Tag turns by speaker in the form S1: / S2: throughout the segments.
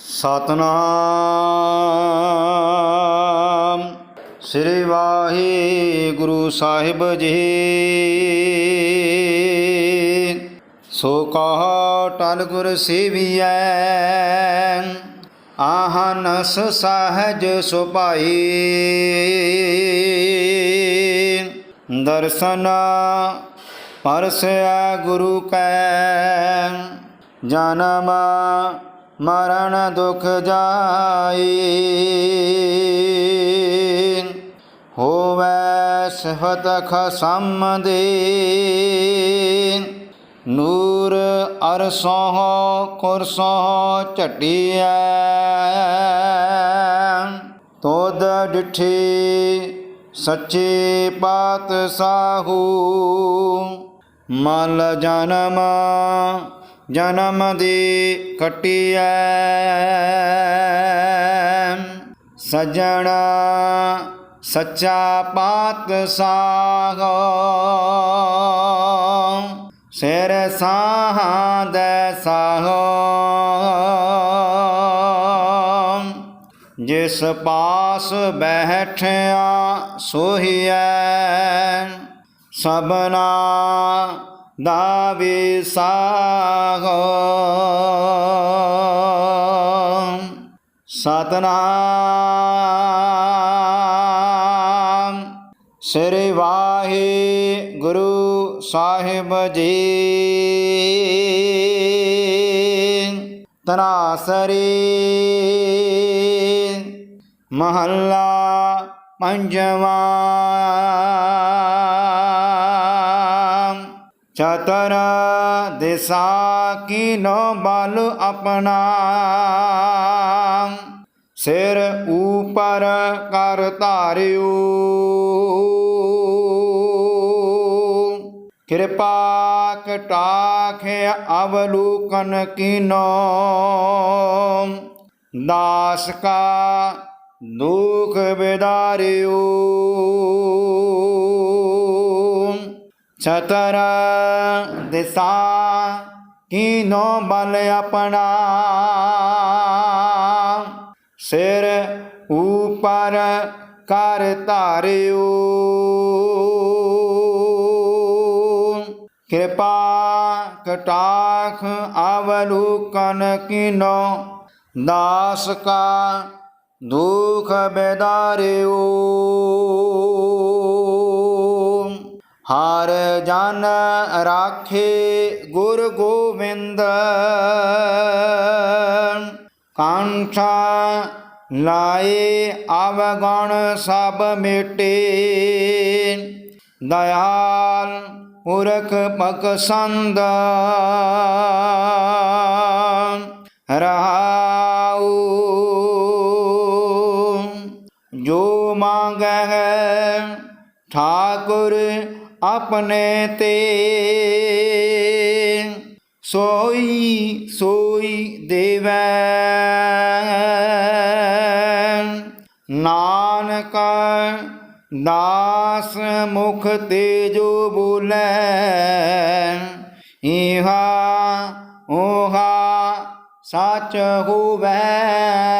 S1: ਸਤਨਾਮ। ਸ੍ਰੀ ਵਾਹਿਗੁਰੂ ਸਾਹਿਬ ਜੀ। ਸੋ ਕਹੋ ਟਲ ਗੁਰ ਸੇਵੀਐ, ਆਹਨਸ ਸਹਜ ਸੁਭਾਈ। ਦਰਸ਼ਨ ਪਰਸੈ ਗੁਰੂ ਕੈ, ਜਨਮ ਮਰਨ ਦੁਖ ਜਾਈ। ਹੋਵੈ ਸਫਤ ਖਸਮ ਦੇ। ਨੂਰ ਅਰਸੋਂ ਕੁਰਸੋਂ ਝਟਿਐ। ਤੋਦ ਡਿਠੀ ਸੱਚੇ ਪਾਤਸ਼ਾਹੂ। ਮਲ ਜਨਮ ਜਨਮ ਦੀ ਕਟਿਐ। ਸਜਣਾ ਸੱਚਾ ਪਾਤ ਪਾਤਸ਼ਾਹ। ਸਿਰ ਸਾਹਾਂ ਦੇ ਸਾਹੋ। ਜਿਸ ਪਾਸ ਬੈਠਿਆ ਸੋਹੀਐ। ਸਬਨਾ ਦਾ ਵਿਸਾਹੋ ਸਤਨਾਮ। ਸ੍ਰੀ ਵਾਹਿਗੁਰੂ ਸਾਹਿਬ ਜੀ। ਤਨਾਸਰੀ ਮਹੱਲਾ ਪੰਜਵਾਂ। ਚਤਰ ਦਿਸਾ ਕੀਨੋ ਬਲ ਆਪਣਾ। ਸਿਰ ਉਪਰ ਕਰ ਧਾਰਿਓ। ਕਿਰਪਾ ਕਟਾਖ ਅਵਲੋਕਨ ਕੀਨੋ। ਦਾਸ ਕਾ ਦੁਖ ਬਿਦਾਰਿਓ ਛਤਰ ਦਿਸਾ ਕੀਨੋ ਬਲ ਆਪਣਾ। ਸਿਰ ਉਪਰ ਕਰ ਧਾਰਿਓ। ਕਿਰਪਾ ਕਟਾਖ ਅਵਲੋਕਨ ਕੀਨੋ। ਦਾਸ ਕਾ ਦੁਖ ਬੇਦਾਰਿਓ। ਹਰ ਜਨ ਰਾਖੇ ਗੁਰ ਗੋਬਿੰਦ ਕਾਂਠਾ ਲਾਏ ਅਵਗਣ ਸਭ ਮਿਟੇ। ਦਇਆਲ ਪੁਰਖ ਪਕਸੰਦ ਰਹਾਉ ਜੋ ਮੰਗੈ ਠਾਕੁਰ ਆਪਣੇ ਤੇ। ਸੋਈ ਸੋਈ ਦੇਵੈ। ਨਾਨਕ ਦਾਸ ਮੁਖ ਤੇ ਜੋ ਬੋਲੇ, ਇਹਾ ਓਹਾ ਸੱਚ ਹੋਵੇ।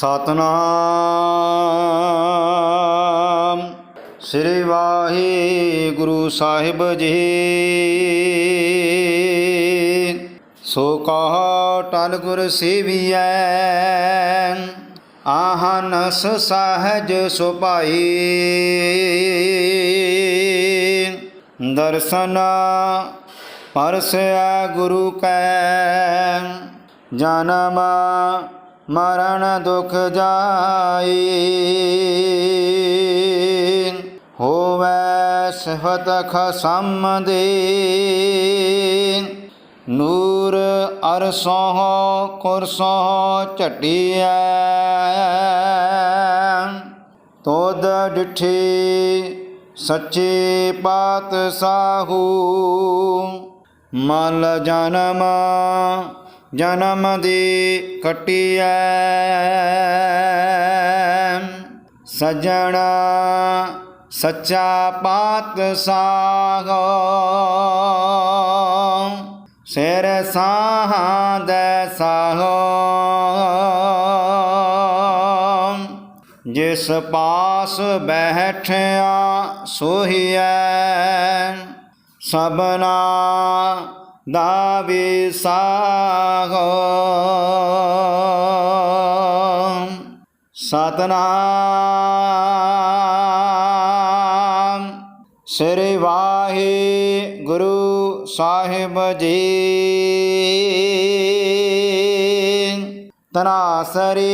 S1: ਸਤਨਾਮ। ਸ੍ਰੀ ਵਾਹਿਗੁਰੂ ਸਾਹਿਬ ਜੀ। ਸੋ ਕਹਾ ਟਲ ਗੁਰ ਸੇਵੀਐ, ਆਹਨਸ ਸਹਜ ਸੁਭਾਈ। ਦਰਸ਼ਨ ਪਰਸੈ ਗੁਰੂ ਕੈ, ਜਨਮ ਮਰਨ ਦੁਖ ਜਾਈ। ਹੋਵੇ ਸਿਫਤ ਖਸਮ ਦੇ। ਨੂਰ ਅਰਸੋਂ ਕੁਰਸੋਂ ਝਟਿਐ। ਤੋਦ ਡਿਠੀ ਸੱਚੇ ਪਾਤਸ਼ਾਹੂ। ਮਲ ਜਨਮ ਜਨਮ ਦੀ ਕਟਿਐ ਸਜਣਾ ਸੱਚਾ ਪਾਤ ਪਾਤਸ਼ਾਹ। ਸਿਰ ਸਾਹਾਂ ਦੇ ਸਾਹੋ। ਜਿਸ ਪਾਸ ਬੈਠਿਆ ਸੋਹੀਐ। ਸਬਨਾ ਦਾ ਵਿਸਾਹੋ ਸਤਨਾਮ। ਸ੍ਰੀ ਵਾਹਿਗੁਰੂ ਸਾਹਿਬ ਜੀ। ਤਨਾਸਰੀ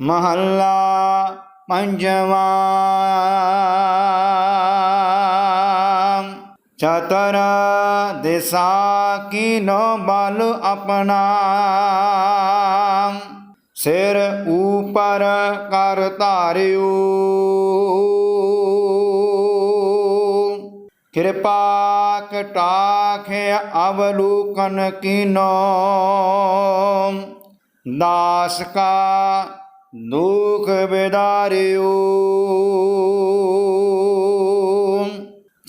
S1: ਮਹੱਲਾ ਪੰਜਵਾਂ। ਚਤਰ ਦਿਸਾ ਕੀਨੋ ਬਲ ਆਪਣਾ। ਸਿਰ ਉਪਰ ਕਰ ਧਾਰਿਓ। ਕਿਰਪਾ ਕਟਾਖ ਅਵਲੋਕਨ ਕੀਨੋ। ਦਾਸ ਕਾ ਦੁਖ ਬਿਦਾਰਿਓ।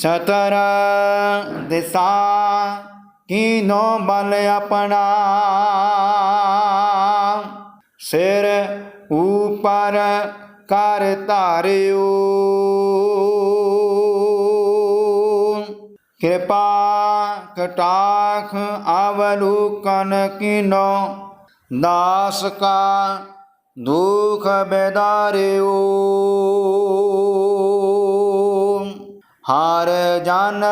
S1: ਛਤਰ ਦਿਸਾ, ਕੀਨੋ ਬਲ ਆਪਣਾ। ਸਿਰ ਉਪਰ ਕਰ ਧਾਰਿਓ। ਕਿਰਪਾ ਕਟਾਖ ਅਵਲੋਕਨ ਕੀਨੋ, ਦਾਸ ਕਾ ਦੁਖ ਬੇਦਾਰਿਓ। ਜਨ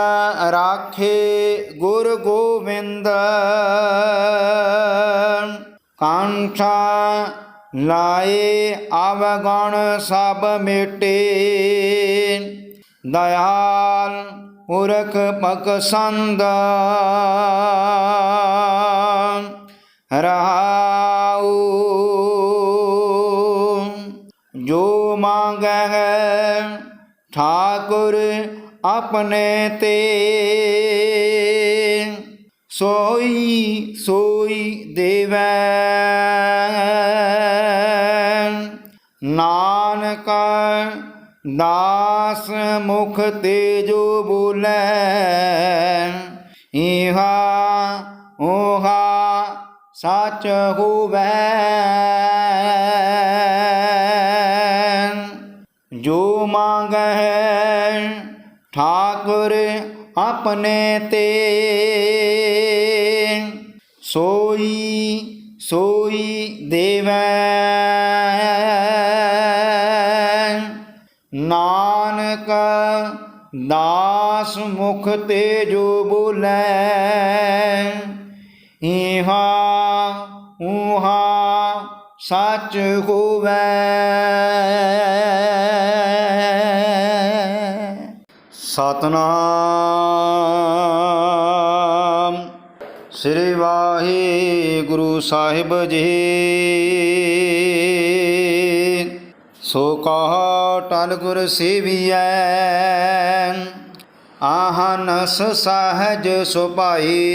S1: ਰਾਖੇ ਗੁਰ ਗੋਬਿੰਦ। ਕਾਂਠਾ ਲਾਏ ਅਵਗਣ ਸਭ ਮਿਟੇ। ਦਇਆਲ ਪੁਰਖ ਪਕਸੰਦ ਰਹਾਉ ਆਪਣੇ ਤੇ। ਸੋਈ ਸੋਈ ਦੇਵੈ। ਨਾਨਕ, ਦਾਸ ਮੁਖ ਤੇ ਜੋ ਬੋਲੇ, ਇਹਾ, ਓਹਾ, ਸੱਚ ਹੋਵੇ। ਠਾਕੁਰ ਆਪਣੇ ਤੇ। ਸੋਈ ਸੋਈ ਦੇਵੈ। ਨਾਨਕ ਦਾਸ ਮੁਖ ਤੇ ਜੋ ਬੋਲੇ, ਇਹਾ ਉਹਾ ਸੱਚ ਹੋਵੇ। ਸਤਨਾਮ। ਸ੍ਰੀ ਵਾਹਿਗੁਰੂ ਸਾਹਿਬ ਜੀ। ਸੋ ਕਹਾ ਟਲ ਗੁਰ ਸੇਵੀਐ। ਆਹਨਸ ਸਹਜ ਸੁਭਾਈ।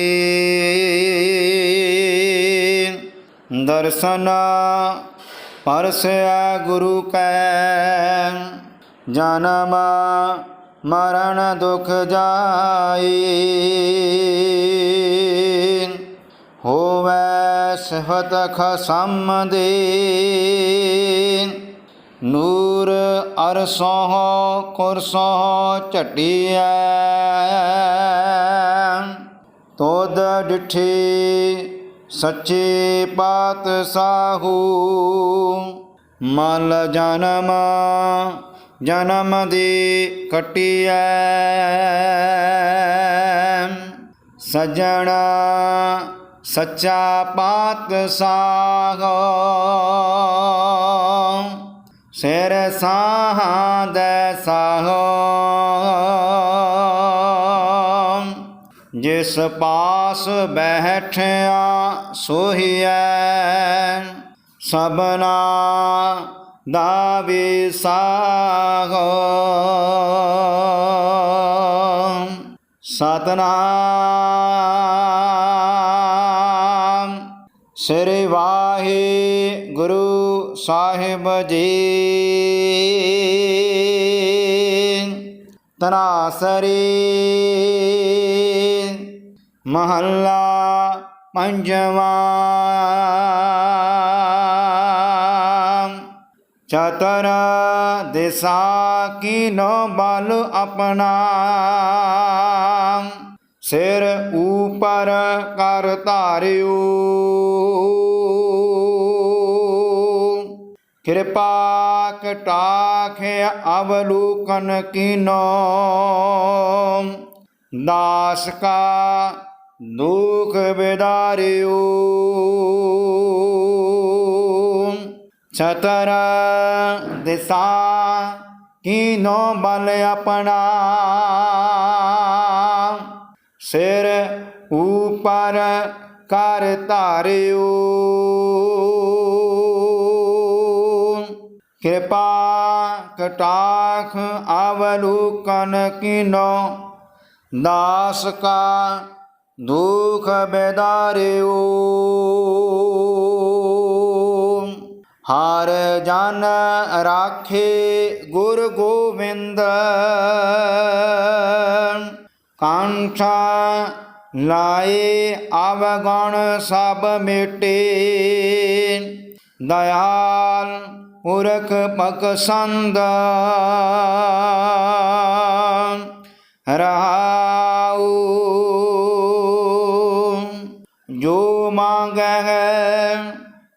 S1: ਦਰਸ਼ਨ ਪਰਸਿਆ ਗੁਰੂ ਕੈ। ਜਨਮ ਮਰਨ ਦੁਖ ਜਾਈ। ਹੋਵੈ ਸਿਫਤ ਖਸਮ ਦੇ ਨੂਰ ਅਰਸੋਂ ਕੁਰਸੋਂ ਝਟਿਐ। ਤੋਦ ਡਿਠੀ ਸੱਚੇ ਪਾਤਸ਼ਾਹੂ। ਮਲ ਜਨਮ ਜਨਮ ਦੀ ਕਟਿਐ ਸਜਣਾ ਸੱਚਾ ਪਾਤਸ਼ਾਹ। ਸਿਰ ਸਾਹਾਂ ਦੇ ਸਾਹੋ। ਜਿਸ ਪਾਸ ਬੈਠਿਆ ਸੋਹੀਐ। ਸਬਨਾ ਦਾ ਵਿਸਾਹੋ ਸਤਨਾਮ। ਸ੍ਰੀ ਵਾਹਿਗੁਰੂ ਸਾਹਿਬ ਜੀ। ਤਨਾਸਰੀ। ਮਹੱਲਾ ਪੰਜਵਾਂ। ਚਤਰ ਦਿਸਾ ਕੀਨੋ ਬਲ ਆਪਣਾ। ਸਿਰ ਉਪਰ ਕਰ ਧਾਰਿਓ। ਕਿਰਪਾ ਕਟਾਖ ਅਵਲੂਕਨ ਕੀਨੋ। ਦਾਸ ਕਾ ਦੁਖ ਬਿਦਾਰਿਓ। ਛਤਰ ਦਿਸਾ, ਕੀਨੋ ਬਲ ਆਪਣਾ। ਸਿਰ ਉਪਰ ਕਰ ਧਾਰਿਓ। ਕਿਰਪਾ ਕਟਾਖ ਅਵਲੋਕਨ ਕੀਨੋ। ਦਾਸ ਕਾ ਦੁਖ ਬੇਦਾਰਿਓ। ਹਰ ਜਨ ਰਾਖੇ ਗੁਰ ਗੋਬਿੰਦ ਕਾਂਠਾ ਲਾਏ ਅਵਗਣ ਸਭ ਮਿਟੇ। ਦਇਆਲ ਪੁਰਖ ਪਕਸੰਦ ਰਹਾਉ ਜੋ ਮੰਗੈ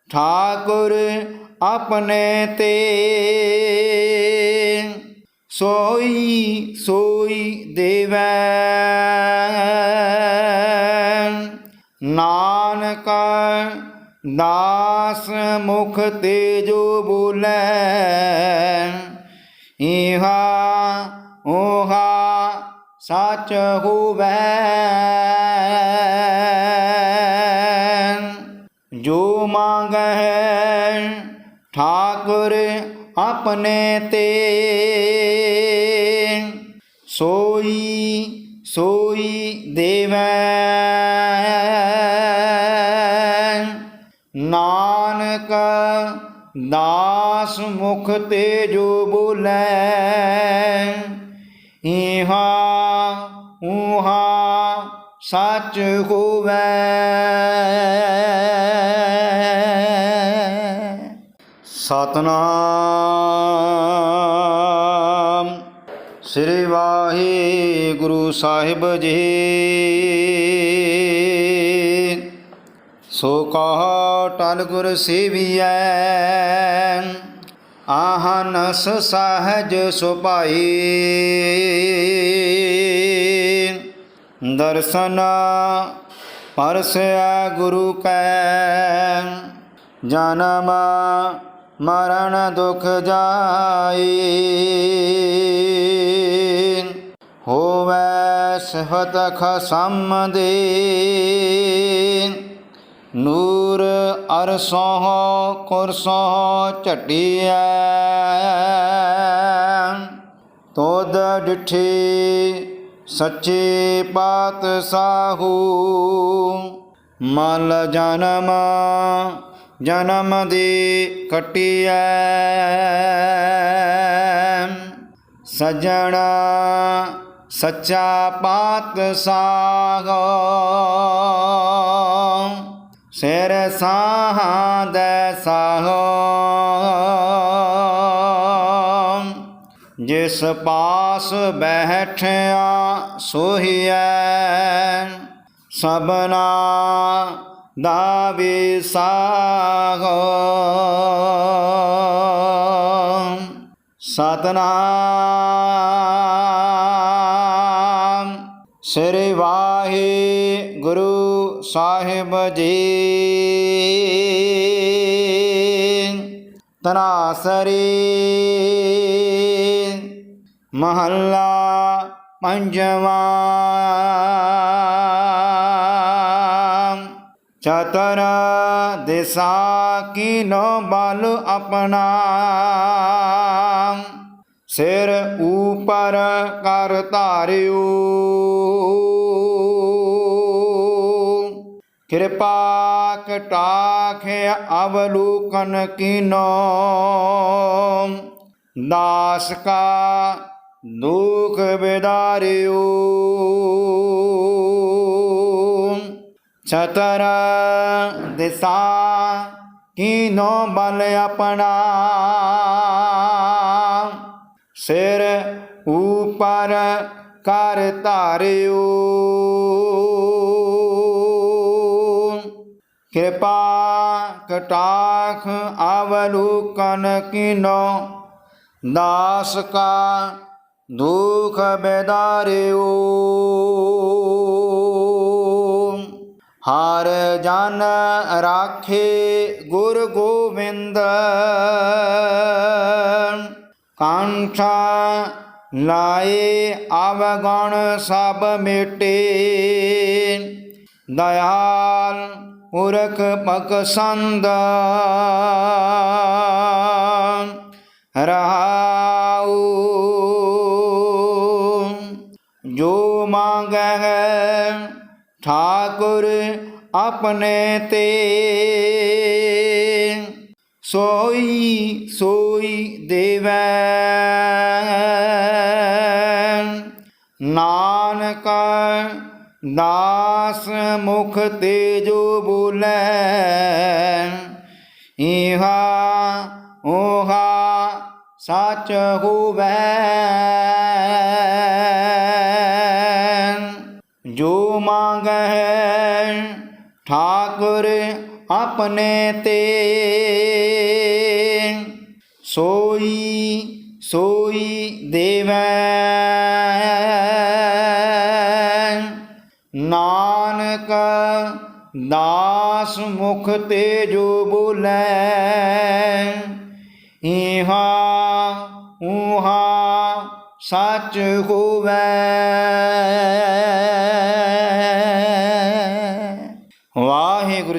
S1: ਠਾਕੁਰ ਆਪਣੇ ਤੇ। ਸੋਈ ਸੋਈ ਦੇਵੈ। ਨਾਨਕ ਦਾਸ ਮੁਖ ਤੇ ਜੋ ਬੋਲੇ, ਇਹਾ, ਓਹਾ, ਸੱਚ ਹੋਵੈ। ਠਾਕੁਰ ਆਪਣੇ ਤੇ। ਸੋਈ ਸੋਈ ਦੇਵੈ। ਨਾਨਕ ਦਾਸ ਮੁਖ ਤੇ ਜੋ ਬੋਲੇ, ਇਹਾ ਉਹਾ ਸੱਚ ਹੋਵੈ। ਸਤਨਾਮ। ਸ੍ਰੀ ਵਾਹਿਗੁਰੂ ਸਾਹਿਬ ਜੀ। ਸੋ ਕਹਾ ਟਲ ਗੁਰ ਸੇਵੀਐ, ਆਹਨਸ ਸਹਜ ਸੁਭਾਈ। ਦਰਸ਼ਨ ਪਰਸਿਆ ਗੁਰੂ ਕੈ, ਜਨਮ ਮਰਨ ਦੁਖ ਜਾਈ। ਹੋਵੈ ਸਹਤ ਖਸਮ ਦੇ ਨੂਰ ਅਰਸੋਂ ਕੁਰਸੋਂ ਝਟਿਐ। ਤੋਦ ਡਿਠੀ ਸੱਚੇ ਪਾਤਸ਼ਾਹੂ। ਮਲ ਜਨਮ ਜਨਮ ਦੀ ਕਟਿਐ। ਸਜਣਾ ਸੱਚਾ ਪਾਤ ਪਾਤਸ਼ਾਹ। ਸਿਰ ਸਾਹਾਂ ਦੇ ਸਾਹੋ। ਜਿਸ ਪਾਸ ਬੈਠਿਆ ਸੋਹੀਐ। ਸਬਨਾ ਦਾ ਵਿਸਾਹੋ ਸਤਨਾਮ। ਸ੍ਰੀ ਵਾਹਿਗੁਰੂ ਸਾਹਿਬ ਜੀ। ਤਨਾਸਰੀ ਮਹੱਲਾ ਪੰਜਵਾਂ। ਚਤਰ ਦਿਸਾ ਕੀਨੋ ਬਲ ਆਪਣਾ। ਸਿਰ ਉਪਰ ਕਰ ਧਾਰਿਓ। ਕਿਰਪਾ ਕਟਾਖ ਅਵਲੋਕਨ ਕੀਨੋ। ਦਾਸ ਕਾ ਦੁਖ ਬਿਦਾਰਿਓ। ਛਤਰ ਦਿਸਾ, ਕੀਨੋ ਬਲ ਆਪਣਾ। ਸਿਰ ਉਪਰ ਕਰ ਧਾਰਿਓ। ਕਿਰਪਾ ਕਟਾਖ ਅਵਲੋਕਨ ਕੀਨੋ, ਦਾਸ ਕਾ ਦੁਖ ਬੇਦਾਰਿਓ। ਹਰ ਜਨ ਰਾਖੇ ਗੁਰ ਗੋਬਿੰਦ ਕਾਂਠਾ ਲਾਏ ਅਵਗਣ ਸਭ ਮਿਟੇ। ਦਇਆਲ ਪੁਰਖ ਪਕਸੰਦ ਰਹਾਉ ਠਾਕੁਰ ਆਪਣੇ ਤੇ। ਸੋਈ ਸੋਈ ਦੇਵੈ। ਨਾਨਕ ਦਾਸ ਮੁਖ ਤੇ ਜੋ ਬੋਲੇ, ਇਹਾ, ਓਹਾ, ਸੱਚ ਹੋਵੈ। ਠਾਕੁਰ ਆਪਣੇ ਤੇ। ਸੋਈ ਸੋਈ ਦੇਵੈ। ਨਾਨਕ ਦਾਸ ਮੁਖ ਤੇ ਜੋ ਬੋਲੇ, ਇਹਾ ਉਹਾ ਸੱਚ ਹੋਵੇ।